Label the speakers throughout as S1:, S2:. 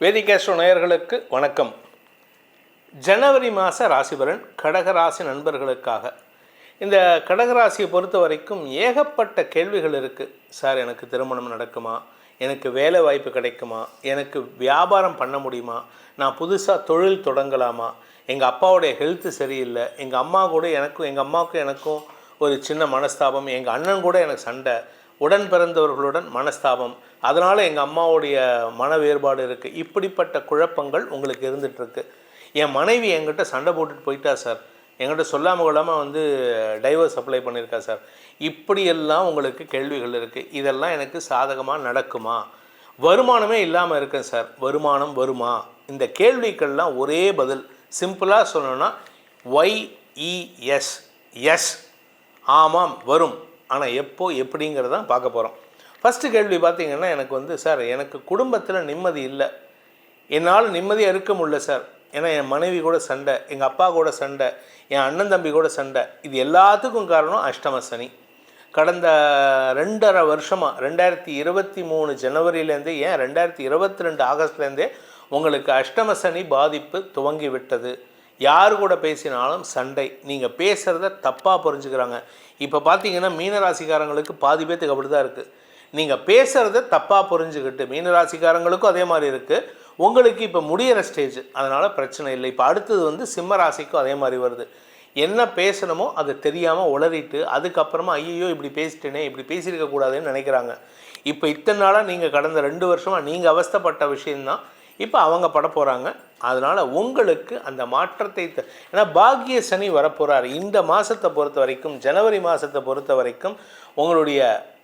S1: வேதிகேஸ்வர நேயர்களுக்கு வணக்கம். ஜனவரி மாத ராசிபலன் கடகராசி நண்பர்களுக்காக. இந்த கடகராசியை பொறுத்த வரைக்கும் ஏகப்பட்ட கேள்விகள் இருக்குது சார் எனக்கு திருமணம் நடக்குமா? எனக்கு வேலை வாய்ப்பு கிடைக்குமா? எனக்கு வியாபாரம் பண்ண முடியுமா? நான் புதுசாக தொழில் தொடங்கலாமா? எங்கள் அப்பாவுடைய ஹெல்த்து சரியில்லை. எங்கள் அம்மா கூட எனக்கும் எங்கள் அம்மாவுக்கும் எனக்கும் ஒரு சின்ன மனஸ்தாபம். எங்கள் அண்ணன் கூட எனக்கு சண்டை. உடன் பிறந்தவர்களுடன் மனஸ்தாபம். அதனால் எங்கள் அம்மாவுடைய மன வேறுபாடு இருக்குது இப்படிப்பட்ட குழப்பங்கள் உங்களுக்கு இருந்துகிட்ருக்கு என் மனைவி என்கிட்ட சண்டை போட்டுட்டு போயிட்டா சார். என்கிட்ட சொல்லாமல் கொள்ளாமல் வந்து டைவர்ஸ் அப்ளை பண்ணியிருக்கா சார். இப்படியெல்லாம் உங்களுக்கு கேள்விகள் இருக்குது இதெல்லாம் எனக்கு சாதகமாக நடக்குமா? வருமானமே இல்லாமல் இருக்கேன் சார். வருமானம் வருமா? இந்த கேள்விக்கள்லாம் ஒரே பதில். சிம்பிளாக சொல்லணும்னா ஒய்இஎஸ் எஸ் ஆமாம் வரும். ஆனால் எப்போ எப்படிங்கிறதான் பார்க்க போகிறோம் ஃபஸ்ட்டு கேள்வி பார்த்தீங்கன்னா எனக்கு வந்து சார் எனக்கு குடும்பத்தில் நிம்மதி இல்லை. என்னால் நிம்மதியாக இருக்க முடியல சார். ஏன்னா என் மனைவி கூட சண்டை எங்கள் அப்பா கூட சண்டை என் அண்ணன் தம்பி கூட சண்டை. இது எல்லாத்துக்கும் காரணம் அஷ்டம சனி. கடந்த ரெண்டரை வருஷமாக ரெண்டாயிரத்தி இருபத்தி மூணு ஜனவரியிலேருந்தே ஏன் ரெண்டாயிரத்தி இருபத்தி ரெண்டு ஆகஸ்ட்லேருந்தே உங்களுக்கு அஷ்டம சனி பாதிப்பு துவங்கி விட்டது யார் கூட பேசினாலும் சண்டை. நீங்கள் பேசுகிறத தப்பாக புரிஞ்சுக்கிறாங்க. இப்போ பார்த்தீங்கன்னா மீனராசிக்காரங்களுக்கு பாதி பேத்துக்கு அப்படி தான் இருக்குது நீங்கள் பேசுகிறத தப்பாக புரிஞ்சுக்கிட்டு மீனராசிக்காரங்களுக்கும் அதே மாதிரி இருக்குது உங்களுக்கு இப்போ முடியிற ஸ்டேஜ் அதனால் பிரச்சனை இல்லை. இப்போ அடுத்தது வந்து சிம்ம ராசிக்கும் அதே மாதிரி வருது. என்ன பேசணுமோ அது தெரியாமல் உளறிட்டு அதுக்கப்புறமா ஐயோ இப்படி பேசிட்டேனே இப்படி பேசியிருக்கக்கூடாதுன்னு நினைக்கிறாங்க. இப்போ இத்தனை நாளாக நீங்கள் கடந்த ரெண்டு வருஷமாக நீங்கள் அவஸ்தைப்பட்ட விஷயந்தான் இப்போ அவங்க பட போகிறாங்க அதனால் உங்களுக்கு அந்த மாற்றத்தை த- ஏன்னா பாக்கிய சனி வரப்போகிறார் இந்த மாதத்தை பொறுத்த வரைக்கும் ஜனவரி மாதத்தை பொறுத்த வரைக்கும் உங்களுடைய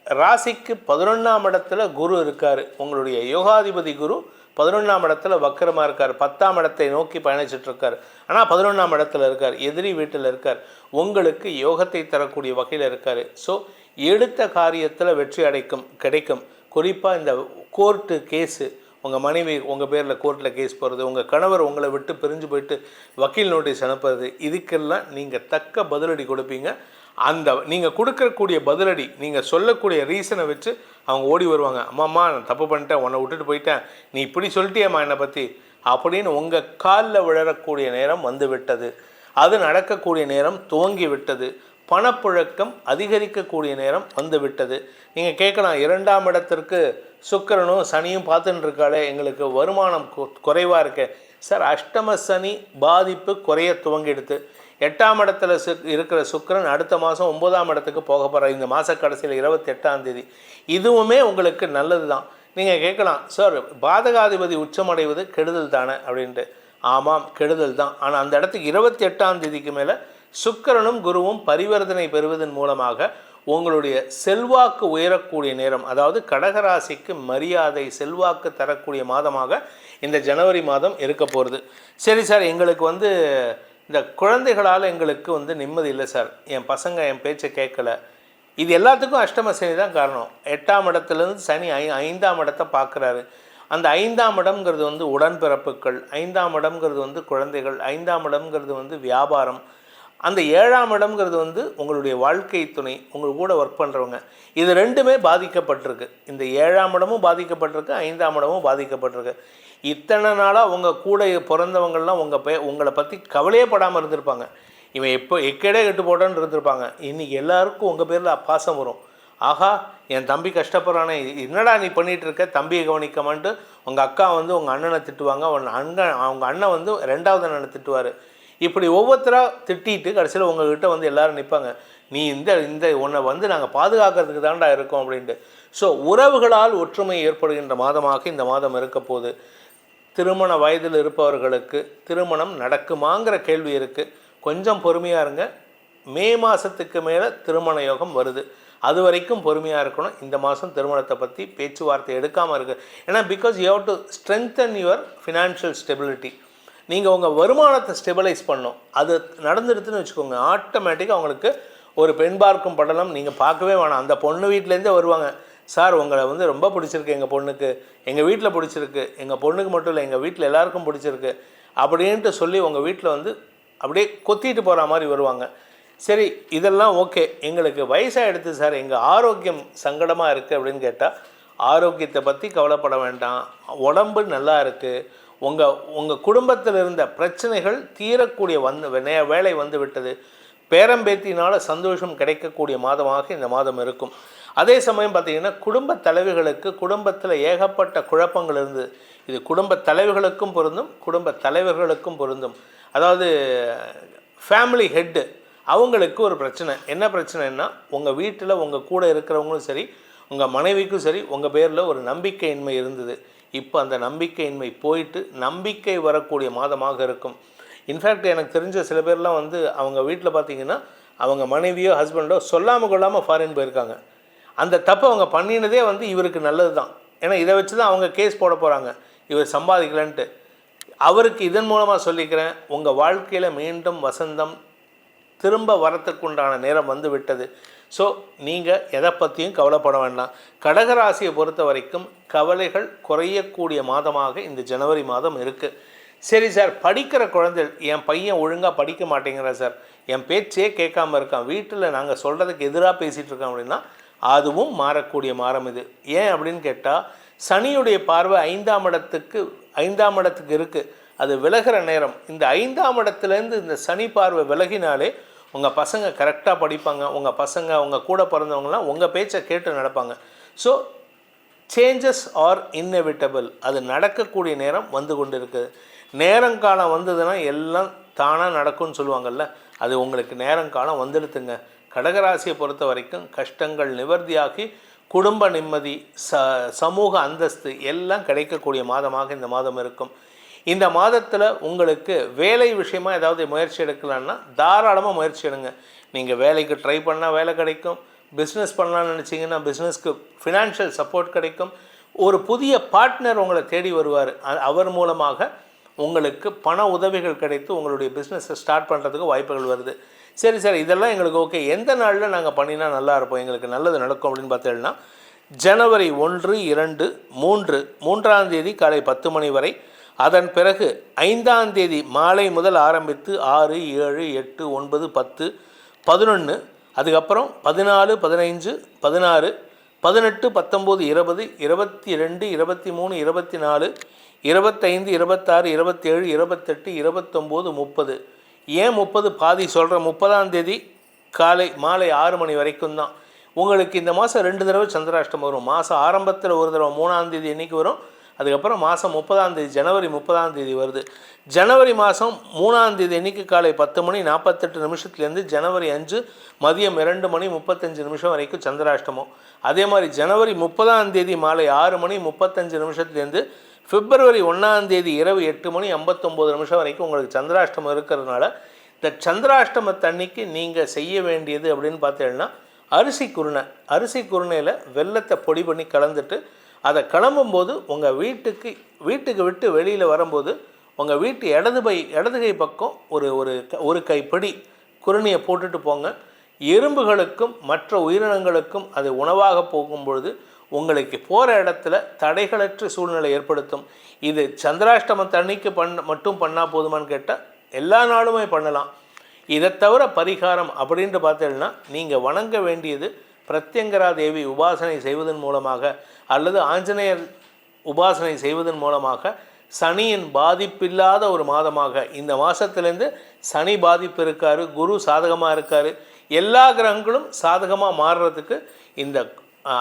S1: ராசிக்கு பதினொன்றாம் இடத்துல குரு இருக்கார். உங்களுடைய யோகாதிபதி குரு பதினொன்றாம் இடத்துல வக்கரமாக இருக்கார். பத்தாம் இடத்தை நோக்கி பயணிச்சிட்ருக்கார். ஆனால் பதினொன்றாம் இடத்துல இருக்கார். எதிரி வீட்டில் இருக்கார். உங்களுக்கு யோகத்தை தரக்கூடிய வகையில் இருக்கார். ஸோ எடுத்த காரியத்தில் வெற்றி அடைக்கும் கிடைக்கும். குறிப்பாக இந்த கோர்ட்டு கேஸு உங்கள் மனைவி உங்கள் பேரில் கோர்ட்டில் கேஸ் போகிறது உங்கள் கணவர் உங்களை விட்டு பிரிஞ்சு போயிட்டு வக்கீல் நோட்டீஸ் அனுப்புறது இதுக்கெல்லாம் நீங்கள் தக்க பதிலடி கொடுப்பீங்க. அந்த நீங்கள் கொடுக்கக்கூடிய பதிலடி நீங்கள் சொல்லக்கூடிய ரீசனை வச்சு அவங்க ஓடி வருவாங்க. அம்மாம்மா நான் தப்பு பண்ணிட்டேன் உன்னை விட்டுட்டு போயிட்டேன். நீ இப்படி சொல்லிட்டியம்மா என்னை பற்றி அப்படின்னு உங்கள் காலில் விழறக்கூடிய நேரம் வந்து விட்டது. அது நடக்கக்கூடிய நேரம் துவங்கி விட்டது. பணப்புழக்கம் அதிகரிக்கக்கூடிய நேரம் வந்துவிட்டது. நீங்கள் கேட்கலாம் இரண்டாம் இடத்திற்கு சுக்கரனும் சனியும் பார்த்துட்டு இருக்காளே எங்களுக்கு வருமானம் குறைவாக இருக்கு. சார் அஷ்டம சனி பாதிப்பு குறைய துவங்கிடுது. எட்டாம் இடத்துல சு இருக்கிற சுக்கரன் அடுத்த மாதம் ஒன்பதாம் இடத்துக்கு போக போகிறார் இந்த மாத கடைசியில் இருபத்தி எட்டாம் தேதி. இதுவுமே உங்களுக்கு நல்லது தான் நீங்கள் கேட்கலாம் சார் பாதகாதிபதி உச்சமடைவது கெடுதல் தானே? அப்படின்ட்டு. ஆமாம் கெடுதல் தான். ஆனால் அந்த இடத்துக்கு இருபத்தி எட்டாம் தேதிக்கு மேலே சுக்கரனும் குருவும் பரிவர்த்தனை பெறுவதன் மூலமாக உங்களுடைய செல்வாக்கு உயரக்கூடிய நேரம் அதாவது கடகராசிக்கு மரியாதை செல்வாக்கு தரக்கூடிய மாதமாக இந்த ஜனவரி மாதம் இருக்க போகிறது சரி சார் எங்களுக்கு வந்து இந்த குழந்தைகளால் எங்களுக்கு வந்து நிம்மதி இல்லை சார். என் பசங்க என் பேச்சை கேட்கல. இது எல்லாத்துக்கும் அஷ்டம சனி தான் காரணம். எட்டாம் இடத்துலேருந்து சனி ஐ ஐந்தாம் இடத்தை பார்க்குறாரு அந்த ஐந்தாம் இடம்ங்கிறது வந்து உடன்பிறப்புகள் ஐந்தாம் இடம்ங்கிறது வந்து குழந்தைகள் ஐந்தாம் இடம்ங்கிறது வந்து வியாபாரம் அந்த ஏழாம் இடம்ங்கிறது வந்து உங்களுடைய வாழ்க்கை துணை உங்கள் கூட ஒர்க் பண்ணுறவங்க இது ரெண்டுமே பாதிக்கப்பட்டிருக்கு. இந்த ஏழாம் இடமும் பாதிக்கப்பட்டிருக்கு ஐந்தாம் இடமும் பாதிக்கப்பட்டிருக்கு. இத்தனை நாளாக உங்கள் கூட பிறந்தவங்கள்லாம் உங்கள் பே உங்களை பற்றி கவலையே படாமல் இருந்திருப்பாங்க. இவன் எப்போ எக்கேடே கெட்டு போட்டான்னு இருந்திருப்பாங்க. இன்றைக்கி எல்லாருக்கும் உங்கள் பேரில் பாசம் வரும். ஆகா என் தம்பி கஷ்டப்படுறானே என்னடா நீ பண்ணிகிட்டு இருக்க? தம்பியை கவனிக்கமான்ட்டு உங்கள் அக்கா வந்து உங்கள் அண்ணனை திட்டுவாங்க. உன் அண்ணன் அவங்க அண்ணன் வந்து ரெண்டாவது அண்ணனை திட்டுவார். இப்படி ஒவ்வொருத்தராக திட்டிட்டு கடைசியில் உங்கள்கிட்ட வந்து எல்லாரும் நிற்பாங்க நீ இந்த இந்த உன்னை வந்து நாங்கள் பாதுகாக்கிறதுக்கு தாண்டா இருக்கோம் அப்படின்ட்டு. ஸோ உறவுகளால் ஒற்றுமை ஏற்படுகின்ற மாதமாக இந்த மாதம் இருக்க திருமண வயதில் இருப்பவர்களுக்கு திருமணம் நடக்குமாங்கிற கேள்வி இருக்குது கொஞ்சம் பொறுமையாக இருங்க. மே மாதத்துக்கு மேலே திருமண யோகம் வருது. அது வரைக்கும் பொறுமையாக இருக்கணும். இந்த மாதம் திருமணத்தை பற்றி பேச்சுவார்த்தை எடுக்காமல் இருக்குது ஏன்னா because you have to strengthen your financial stability நீங்கள் உங்கள் வருமானத்தை ஸ்டெபிலைஸ் பண்ணும். அது நடந்துடுதுன்னு வச்சுக்கோங்க. ஆட்டோமேட்டிக்காக அவங்களுக்கு ஒரு பெண் பார்க்கும் படலம் நீங்கள் பார்க்கவே வேணாம். அந்த பொண்ணு வீட்டிலேருந்தே வருவாங்க. சார் உங்களை வந்து ரொம்ப பிடிச்சிருக்கு எங்கள் பொண்ணுக்கு. எங்கள் வீட்டில் பிடிச்சிருக்கு. எங்கள் பொண்ணுக்கு மட்டும் இல்லை எங்கள் வீட்டில் எல்லாருக்கும் பிடிச்சிருக்கு. அப்படின்ட்டு சொல்லி உங்கள் வீட்டில் வந்து அப்படியே கொத்திட்டு போகிற மாதிரி வருவாங்க. சரி இதெல்லாம் ஓகே. எங்களுக்கு வயசாக எடுத்து சார். எங்கள் ஆரோக்கியம் சங்கடமாக இருக்குது அப்படின்னு கேட்டால் ஆரோக்கியத்தை பற்றி கவலைப்பட வேண்டாம். உடம்பு நல்லா இருக்குது உங்கள் உங்கள் குடும்பத்தில் இருந்த பிரச்சனைகள் தீரக்கூடிய வந்து வே- வேலை வந்து விட்டது பேரம்பேத்தினால் சந்தோஷம் கிடைக்கக்கூடிய மாதமாக இந்த மாதம் இருக்கும். அதே சமயம் பார்த்தீங்கன்னா குடும்ப தலைவிகளுக்கு குடும்பத்தில் ஏகப்பட்ட குழப்பங்கள் இருந்தது இது குடும்ப தலைவிகளுக்கும் பொருந்தும் குடும்ப தலைவர்களுக்கும் பொருந்தும். அதாவது ஃபேமிலி ஹெட்டு அவங்களுக்கு ஒரு பிரச்சனை. என்ன பிரச்சனைன்னா உங்கள் வீட்டில் உங்கள் கூட இருக்கிறவங்களும் சரி உங்கள் மனைவிக்கும் சரி உங்கள் பேரில் ஒரு நம்பிக்கையின்மை இருந்தது. இப்போ அந்த நம்பிக்கையின்மை போயிட்டு நம்பிக்கை வரக்கூடிய மாதமாக இருக்கும். இன்ஃபேக்ட் எனக்கு தெரிஞ்ச சில பேர்லாம் வந்து அவங்க வீட்டில் பார்த்தீங்கன்னா அவங்க மனைவியோ ஹஸ்பண்டோ சொல்லாமல் கொள்ளாமல் ஃபாரின் போயிருக்காங்க. அந்த தப்பை அவங்க பண்ணினதே வந்து இவருக்கு நல்லது தான் ஏன்னா இதை வச்சு தான் அவங்க கேஸ் போட போகிறாங்க இவர் சம்பாதிக்கலன்ட்டு. அவருக்கு இதன் மூலமாக சொல்லிக்கிறேன் உங்கள் வாழ்க்கையில் மீண்டும் வசந்தம் திரும்ப வரத்துக்குண்டான நேரம் வந்து விட்டது. ஸோ நீங்கள் எதை பற்றியும் கவலைப்பட வேண்டாம். கடகராசியை பொறுத்த வரைக்கும் கவலைகள் குறையக்கூடிய மாதமாக இந்த ஜனவரி மாதம் இருக்குது சரி சார் படிக்கிற குழந்தைகள் என் பையன் ஒழுங்காக படிக்க மாட்டேங்கிறா சார். என் பேச்சே கேட்காம இருக்கான். வீட்டில் நாங்கள் சொல்கிறதுக்கு எதிராக பேசிகிட்டு இருக்கோம் அப்படின்னா அதுவும் மாறக்கூடிய மாறம் இது. ஏன் அப்படின்னு கேட்டால் சனியுடைய பார்வை ஐந்தாம் இடத்துக்கு ஐந்தாம் இடத்துக்கு இருக்குது அது விலகிற நேரம். இந்த ஐந்தாம் இடத்துலேருந்து இந்த சனி பார்வை விலகினாலே உங்கள் பசங்க கரெக்டாக படிப்பாங்க. உங்கள் பசங்க உங்கள் கூட பிறந்தவங்கலாம் உங்கள் பேச்சை கேட்டு நடப்பாங்க. So changes are inevitable. அது நடக்கக்கூடிய நேரம் வந்து கொண்டு இருக்குது நேரங்காலம் வந்ததுன்னா எல்லாம் தானாக நடக்கும்னு சொல்லுவாங்கல்ல. அது உங்களுக்கு நேரங்காலம் வந்துடுத்துங்க. கடகராசியை பொறுத்த வரைக்கும் கஷ்டங்கள் நிவர்த்தியாகி குடும்ப நிம்மதி ச சமூக அந்தஸ்து எல்லாம் கிடைக்கக்கூடிய மாதமாக இந்த மாதம் இருக்கும். இந்த மாதத்தில் உங்களுக்கு வேலை விஷயமாக ஏதாவது முயற்சி எடுக்கலான்னா தாராளமாக முயற்சி எடுங்க. நீங்கள் வேலைக்கு ட்ரை பண்ணால் வேலை கிடைக்கும். பிஸ்னஸ் பண்ணலாம்னு நினச்சிங்கன்னா பிஸ்னஸ்க்கு ஃபினான்ஷியல் சப்போர்ட் கிடைக்கும். ஒரு புதிய பார்ட்னர் உங்களை தேடி வருவார். அவர் மூலமாக உங்களுக்கு பண உதவிகள் கிடைத்து உங்களுடைய பிஸ்னஸை ஸ்டார்ட் பண்ணுறதுக்கு வாய்ப்புகள் வருது. சரி சார் இதெல்லாம் எங்களுக்கு ஓகே எந்த நாளில் நாங்கள் பண்ணினா நல்லா இருப்போம்? எங்களுக்கு நல்லது நடக்கும் அப்படின்னு பார்த்தீங்கன்னா ஜனவரி ஒன்று இரண்டு மூன்று மூன்றாம் தேதி காலை பத்து மணி வரை அதன் பிறகு ஐந்தாம் தேதி மாலை முதல் ஆரம்பித்து ஆறு ஏழு எட்டு ஒன்பது பத்து பதினொன்று அதுக்கப்புறம் பதினாலு பதினைஞ்சு பதினாறு பதினெட்டு பத்தொம்போது இருபது இருபத்தி ரெண்டு இருபத்தி மூணு இருபத்தி நாலு இருபத்தைந்து இருபத்தாறு இருபத்தேழு இருபத்தெட்டு இருபத்தொம்போது முப்பது. ஏன் முப்பது? பாதி சொல்கிற முப்பதாம் தேதி காலை மாலை ஆறு மணி வரைக்கும் தான். உங்களுக்கு இந்த மாதம் ரெண்டு தடவை சந்திராஷ்டம் வரும். மாதம் ஆரம்பத்தில் ஒரு தடவை மூணாம் தேதி வரும்? அதுக்கப்புறம் மாதம் முப்பதாம் தேதி ஜனவரி முப்பதாம் தேதி வருது. ஜனவரி மாதம் மூணாம் தேதி அன்னைக்கு காலை பத்து மணி நாற்பத்தெட்டு நிமிஷத்துலேருந்து ஜனவரி அஞ்சு மதியம் இரண்டு மணி முப்பத்தஞ்சு நிமிஷம் வரைக்கும் சந்திராஷ்டமம். அதே மாதிரி ஜனவரி முப்பதாம் தேதி மாலை ஆறு மணி முப்பத்தஞ்சு நிமிஷத்துலேருந்து பிப்ரவரி ஒன்றாம் தேதி இரவு எட்டு மணி ஐம்பத்தொம்போது நிமிஷம் வரைக்கும் உங்களுக்கு சந்திராஷ்டமம் இருக்கிறதுனால இந்த சந்திராஷ்டமத்தன்னைக்கு நீங்கள் செய்ய வேண்டியது அப்படின்னு பார்த்தீங்கன்னா அரிசி குருணை. அரிசி குருணையில் வெள்ளத்தை பொடி பண்ணி கலந்துட்டு அதை கிளம்பும்போது உங்கள் வீட்டுக்கு வீட்டுக்கு விட்டு வெளியில் வரும்போது உங்கள் வீட்டு இடது பை இடது கை பக்கம் ஒரு ஒரு க- ஒரு கைப்படி குருணியை போட்டுட்டு போங்க. எறும்புகளுக்கும் மற்ற உயிரினங்களுக்கும் அது உணவாக போகும்பொழுது உங்களுக்கு போகிற இடத்துல தடைகளற்ற சூழ்நிலை ஏற்படுத்தும். இது சந்திராஷ்டமம் தண்ணிக்கு பண்ண மட்டும் பண்ணால் போதுமான்னு கேட்டால் எல்லா நாளுமே பண்ணலாம். இதை தவிர பரிகாரம் அப்படின்ட்டு பார்த்தீங்கன்னா நீங்கள் வணங்க வேண்டியது பிரத்யங்கரா தேவி உபாசனை செய்வதன் மூலமாக அல்லது ஆஞ்சநேயர் உபாசனை செய்வதன் மூலமாக சனியின் பாதிப்பில்லாத ஒரு மாதமாக இந்த மாதத்துலேருந்து சனி பாதிப்பு இருக்காரு குரு சாதகமாக இருக்காரு எல்லா கிரகங்களும் சாதகமாக மாறுறதுக்கு இந்த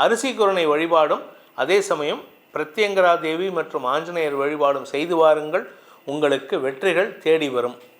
S1: அரிசி குரணை வழிபாடும் அதே சமயம் பிரத்யங்கரா தேவி மற்றும் ஆஞ்சநேயர் வழிபாடும் செய்து வாருங்கள். உங்களுக்கு வெற்றிகள் தேடி வரும்.